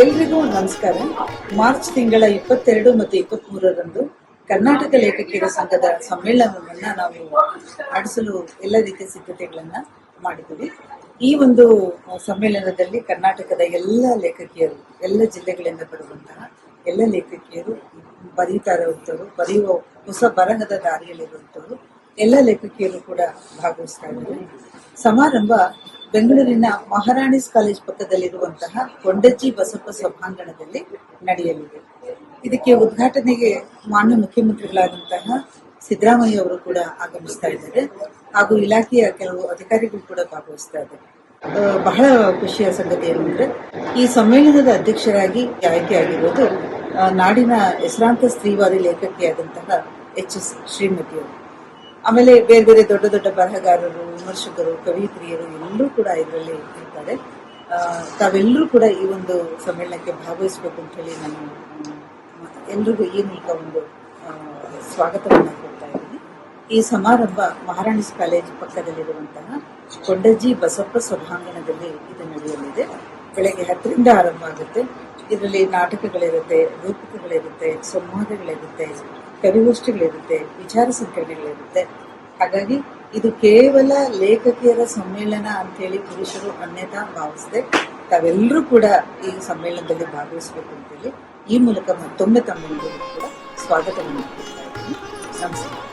ಎಲ್ರಿಗೂ ನಮಸ್ಕಾರ. ಮಾರ್ಚ್ ತಿಂಗಳ ಇಪ್ಪತ್ತೆರಡು ಮತ್ತು ಇಪ್ಪತ್ತ್ ಮೂರರಂದು ಕರ್ನಾಟಕ ಲೇಖಕಿಯರ ಸಂಘದ ಸಮ್ಮೇಳನವನ್ನು ನಾವು ನಡೆಸಲು ಎಲ್ಲ ರೀತಿಯ ಸಿದ್ಧತೆಗಳನ್ನು ಮಾಡಿದ್ದೀವಿ. ಈ ಒಂದು ಸಮ್ಮೇಳನದಲ್ಲಿ ಕರ್ನಾಟಕದ ಎಲ್ಲ ಲೇಖಕಿಯರು, ಎಲ್ಲ ಜಿಲ್ಲೆಗಳಿಂದ ಬರುವಂತಹ ಎಲ್ಲ ಲೇಖಕಿಯರು ಬರೀತಾ ಇರುವಂಥವ್ರು ಬರೆಯುವ ಹೊಸ ಬರಹದ ದಾರಿಯಲ್ಲಿರುವಂಥವ್ರು ಎಲ್ಲ ಲೇಖಕಿಯರು ಕೂಡ ಭಾಗವಹಿಸ್ತಾ ಇದ್ದಾರೆ. ಸಮಾರಂಭ ಬೆಂಗಳೂರಿನ ಮಹಾರಾಣಿ ಕಾಲೇಜ್ ಪಕ್ಕದಲ್ಲಿರುವಂತಹ ಕೊಂಡಜ್ಜಿ ಬಸಪ್ಪ ಸಭಾಂಗಣದಲ್ಲಿ ನಡೆಯಲಿದೆ. ಇದಕ್ಕೆ ಉದ್ಘಾಟನೆಗೆ ಮಾನ್ಯ ಮುಖ್ಯಮಂತ್ರಿಗಳಾದಂತಹ ಸಿದ್ದರಾಮಯ್ಯ ಅವರು ಕೂಡ ಆಗಮಿಸ್ತಾ ಇದ್ದಾರೆ. ಹಾಗೂ ಇಲಾಖೆಯ ಕೆಲವು ಅಧಿಕಾರಿಗಳು ಕೂಡ ಭಾಗವಹಿಸ್ತಾ ಇದ್ದಾರೆ. ಬಹಳ ಖುಷಿಯ ಸಂಗತಿ ಏನಂದ್ರೆ ಈ ಸಮ್ಮೇಳನದ ಅಧ್ಯಕ್ಷರಾಗಿ ಆಯ್ಕೆಯಾಗಿರುವುದು ನಾಡಿನ ಹೆಸರಾಂತ ಸ್ತ್ರೀವಾದಿ ಲೇಖಕಿಯಾದಂತಹ ಎಚ್ ಎಸ್ ಶ್ರೀಮತಿಯವರು ಆಮೇಲೆ ಬೇರೆ ಬೇರೆ ದೊಡ್ಡ ದೊಡ್ಡ ಬರಹಗಾರರು, ವಿಮರ್ಶಕರು ಕವಿತ್ರಿಯರು ಎಲ್ಲರೂ ಕೂಡ ಇದರಲ್ಲಿ ಇರ್ತಾರೆ. ತಾವೆಲ್ಲರೂ ಕೂಡ ಈ ಒಂದು ಸಮ್ಮೇಳನಕ್ಕೆ ಭಾಗವಹಿಸಬೇಕು ಅಂತ ಹೇಳಿ ನಾನು ಎಲ್ರಿಗೂ ಈ ಮೂಲಕ ಒಂದು ಸ್ವಾಗತವನ್ನು ಕೊಡ್ತಾ ಇದ್ದೀನಿ. ಈ ಸಮಾರಂಭ ಮಹಾರಾಣಿಸ್ ಕಾಲೇಜ್ ಪಕ್ಕದಲ್ಲಿರುವಂತಹ ಕೊಂಡಜ್ಜಿ ಬಸಪ್ಪ ಸಭಾಂಗಣದಲ್ಲಿ ಇದು ನಡೆಯಲಿದೆ. ಬೆಳಗ್ಗೆ ಹತ್ತರಿಂದ ಆರಂಭ ಆಗುತ್ತೆ. ಇದರಲ್ಲಿ ನಾಟಕಗಳಿರುತ್ತೆ, ರೂಪಕಗಳಿರುತ್ತೆ, ಸಂವಾದಗಳಿರುತ್ತೆ, ಕವಿಗೋಷ್ಠಿಗಳಿರುತ್ತೆ, ವಿಚಾರ ಸಂಕಿರಣಗಳಿರುತ್ತೆ. ಹಾಗಾಗಿ ಇದು ಕೇವಲ ಲೇಖಕಿಯರ ಸಮ್ಮೇಳನ ಅಂತೇಳಿ ಪುರುಷರು ಅನ್ಯತಾ ಭಾವಿಸದೆ ತಾವೆಲ್ಲರೂ ಕೂಡ ಈ ಸಮ್ಮೇಳನದಲ್ಲಿ ಭಾಗವಹಿಸಬೇಕು ಅಂತೇಳಿ ಈ ಮೂಲಕ ಮತ್ತೊಮ್ಮೆ ತಮ್ಮೆಲ್ಲರಿಗೂ ಕೂಡ ಸ್ವಾಗತವನ್ನು ನಮಸ್ಕಾರ.